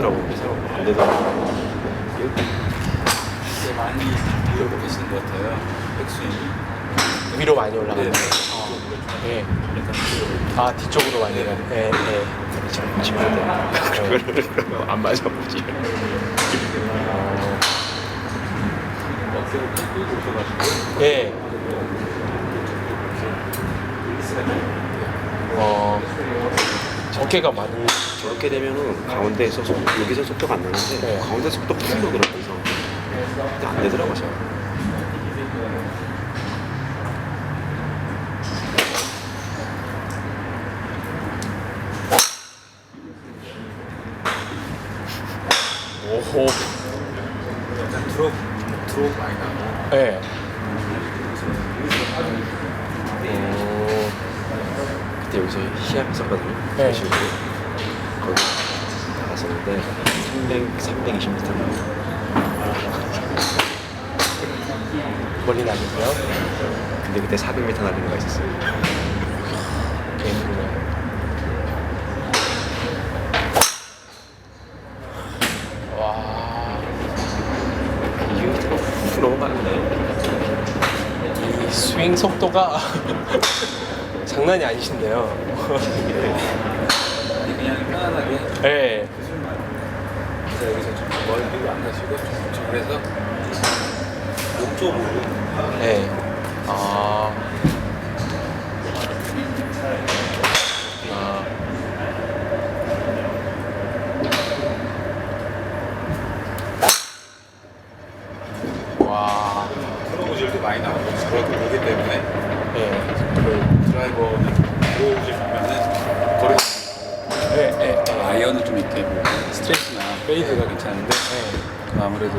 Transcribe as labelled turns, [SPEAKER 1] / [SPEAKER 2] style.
[SPEAKER 1] 하더라고요. 그래서 안 되더라고요. 이렇게 많이 배우고 계시는 것 같아요. 백수님이. 위로 많이 올라가요. 예. 네.
[SPEAKER 2] 네. 아 뒤쪽으로 많이 가요. 예, 예. 안 맞아 보지. 어, 네.
[SPEAKER 1] 예. 어깨가 많이.
[SPEAKER 2] 저렇게 되면은 가운데에서 속, 여기서 속도가 안 나는데
[SPEAKER 1] 네.
[SPEAKER 2] 가운데 속도 풀려 그러면서 근데 안 되더라고 잘.
[SPEAKER 1] 오호.
[SPEAKER 3] 약간 드롭 드롭 많이 나고
[SPEAKER 1] 예.
[SPEAKER 2] 그때 여기서 시합 했었거든요.
[SPEAKER 1] 네.
[SPEAKER 2] 열심히. 거기 나갔었는데 300, 320m.
[SPEAKER 1] 멀리 나는데요.
[SPEAKER 2] 근데 그때 400m 날리는 거 있었어요.
[SPEAKER 1] 개인구네. 와,
[SPEAKER 2] 200m가 훅 넘어가는데
[SPEAKER 1] 이 스윙 속도가 장난이 아니신데요.
[SPEAKER 3] 그냥 편안하게
[SPEAKER 1] 예.
[SPEAKER 3] 그래서 여기서 좀 멀리도 안 가시고 좀 그래서 목 쪽으로
[SPEAKER 1] 예. 아. 아. 와.
[SPEAKER 3] 드로우질도 많이 나오고 그렇게 보기 때문에
[SPEAKER 1] 예.
[SPEAKER 3] 그 드라이버는 드로우질 보면은 거리가
[SPEAKER 1] 예, 예, 예.
[SPEAKER 3] 아이언은 좀 이렇게 뭐 스트레이트나 페이드가 괜찮은데
[SPEAKER 1] 예.
[SPEAKER 3] 아무래도